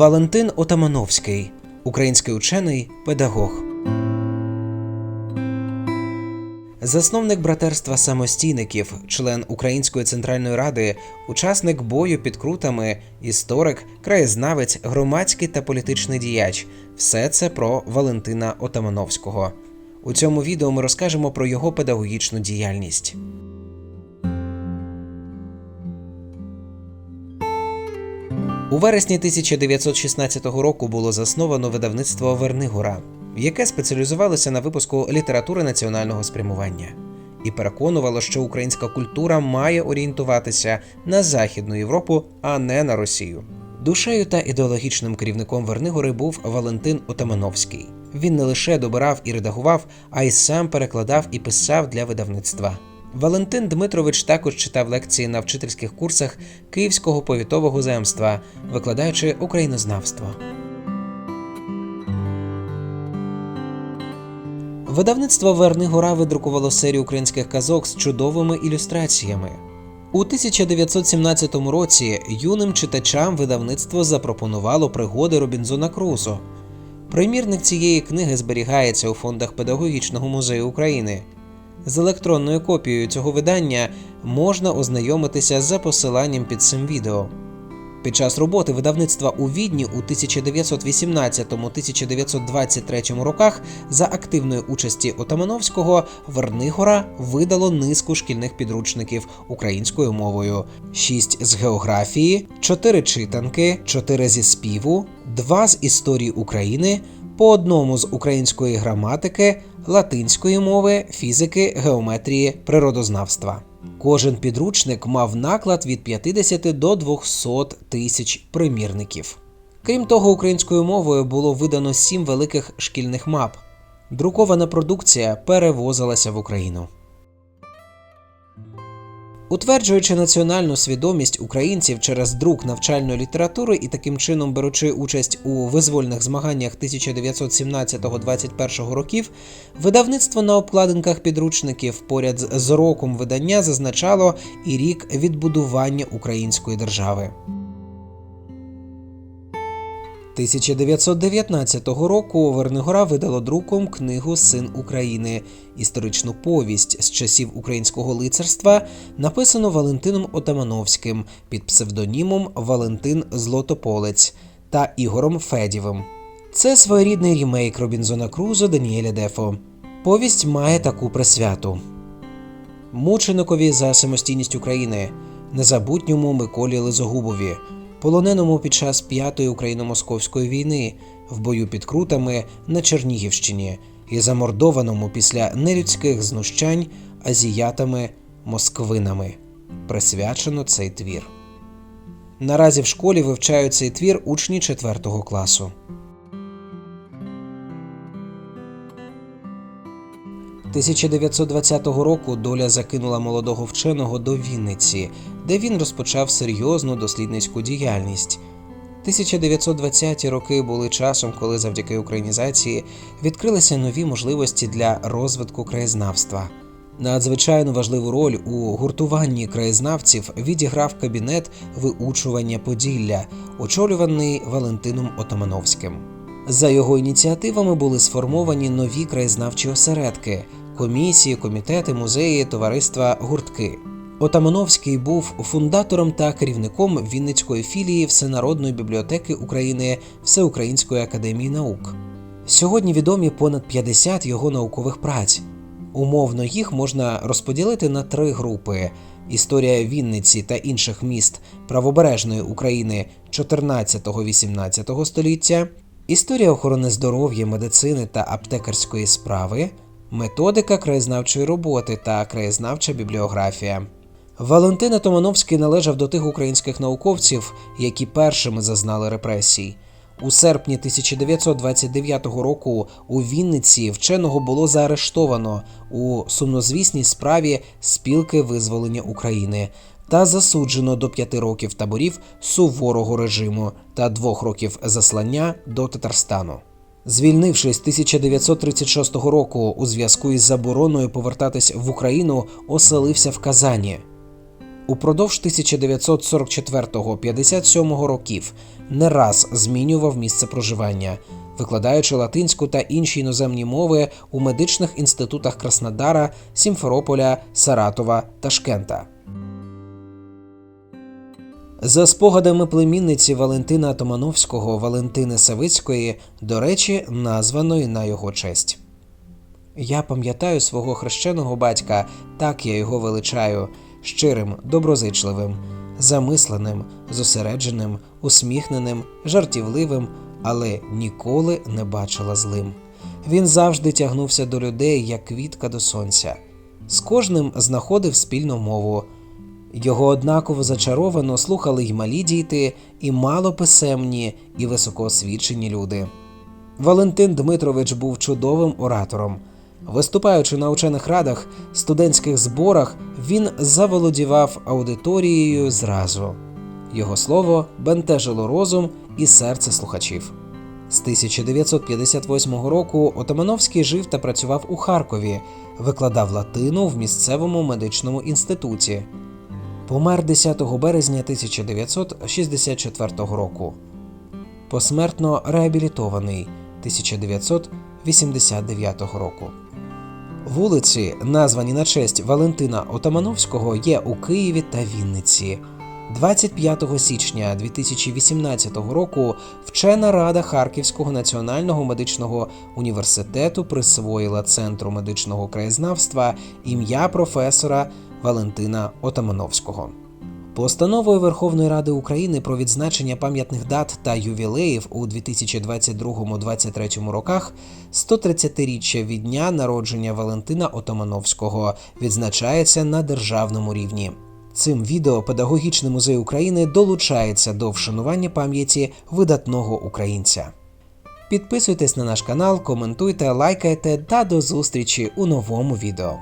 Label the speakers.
Speaker 1: Валентин Отамановський, український учений, педагог. Засновник братерства самостійників, член Української центральної ради, учасник бою під крутами, історик, краєзнавець, громадський та політичний діяч. Все це про Валентина Отамановського. У цьому відео ми розкажемо про його педагогічну діяльність. У вересні 1916 року було засновано видавництво Вернигора, яке спеціалізувалося на випуску літератури національного спрямування і переконувало, що українська культура має орієнтуватися на Західну Європу, а не на Росію. Душею та ідеологічним керівником Вернигори був Валентин Отамановський. Він не лише добирав і редагував, а й сам перекладав і писав для видавництва. Валентин Дмитрович також читав лекції на вчительських курсах Київського повітового земства, викладаючи українознавство. Видавництво Верни Гора видрукувало серію українських казок з чудовими ілюстраціями. У 1917 році юним читачам видавництво запропонувало пригоди Робінзона Крузо. Примірник цієї книги зберігається у фондах Педагогічного музею України. З електронною копією цього видання можна ознайомитися за посиланням під цим відео. Під час роботи видавництва у Відні у 1918-1923 роках за активної участі Отамановського Вернигора видало низку шкільних підручників українською мовою: 6 з географії, 4 читанки, 4 зі співу, 2 з історії України, по одному з української граматики, латинської мови, фізики, геометрії, природознавства. Кожен підручник мав наклад від 50 до 200 тисяч примірників. Крім того, українською мовою було видано сім великих шкільних мап. Друкована продукція перевозилася в Україну. Утверджуючи національну свідомість українців через друк навчальної літератури і таким чином беручи участь у визвольних змаганнях 1917-21 років, видавництво на обкладинках підручників поряд з роком видання зазначало і рік відбудування української держави. 1919 року Вернигора видало друком книгу Син України, історичну повість з часів українського лицарства, написану Валентином Отамановським під псевдонімом Валентин Злотополець та Ігорем Федєвим. Це своєрідний рімейк Робінзона Крузо Даніеля Дефо. Повість має таку присвяту. Мученикові за самостійність України, незабутньому Миколі Лизогубові, полоненому під час п'ятої україно-московської війни в бою під Крутами на Чернігівщині і замордованому після нелюдських знущань азіятами москвинами. Присвячено цей твір. Наразі в школі вивчають цей твір учні 4 класу. 1920 року доля закинула молодого вченого до Вінниці, де він розпочав серйозну дослідницьку діяльність. 1920-ті роки були часом, коли завдяки українізації відкрилися нові можливості для розвитку краєзнавства. Надзвичайно важливу роль у гуртуванні краєзнавців відіграв кабінет виучування Поділля, очолюваний Валентином Отамановським. За його ініціативами були сформовані нові краєзнавчі осередки комісії, комітети, музеї, товариства, гуртки. Отамановський був фундатором та керівником Вінницької філії Всенародної бібліотеки України Всеукраїнської академії наук. Сьогодні відомі понад 50 його наукових праць. Умовно їх можна розподілити на три групи: історія Вінниці та інших міст правобережної України 14-18 століття, історія охорони здоров'я, медицини та аптекарської справи, методика краєзнавчої роботи та краєзнавча бібліографія. Валентин Томановський належав до тих українських науковців, які першими зазнали репресій. У серпні 1929 року у Вінниці вченого було заарештовано у сумнозвісній справі спілки визволення України та засуджено до п'яти років таборів суворого режиму та двох років заслання до Татарстану. Звільнившись 1936 року у зв'язку із забороною повертатись в Україну, оселився в Казані. Упродовж 1944-57 років не раз змінював місце проживання, викладаючи латинську та інші іноземні мови у медичних інститутах Краснодара, Сімферополя, Саратова та Шкента. За спогадами племінниці Валентина Томановського Валентини Савицької, до речі, названої на його честь. Я пам'ятаю свого хрещеного батька, так я його величаю, щирим, доброзичливим, замисленим, зосередженим, усміхненим, жартівливим, але ніколи не бачила злим. Він завжди тягнувся до людей, як квітка до сонця. З кожним знаходив спільну мову. Його однаково зачаровано слухали й малі діти, і малописемні, і високоосвічені люди. Валентин Дмитрович був чудовим оратором. Виступаючи на учених радах, студентських зборах, він заволодівав аудиторією зразу. Його слово бентежило розум і серце слухачів. З 1958 року Отамановський жив та працював у Харкові, викладав латину в місцевому медичному інституті. Помер 10 березня 1964 року. Посмертно реабілітований 1989 року. Вулиці, названі на честь Валентина Отамановського, є у Києві та Вінниці. 25 січня 2018 року вчена рада Харківського національного медичного університету присвоїла Центру медичного краєзнавства ім'я професора Валентина Отамановського. Постановою Верховної Ради України про відзначення пам'ятних дат та ювілеїв у 2022-2023 роках 130-річчя від дня народження Валентина Отамановського відзначається на державному рівні. Цим відео Педагогічний музей України долучається до вшанування пам'яті видатного українця. Підписуйтесь на наш канал, коментуйте, лайкайте та до зустрічі у новому відео.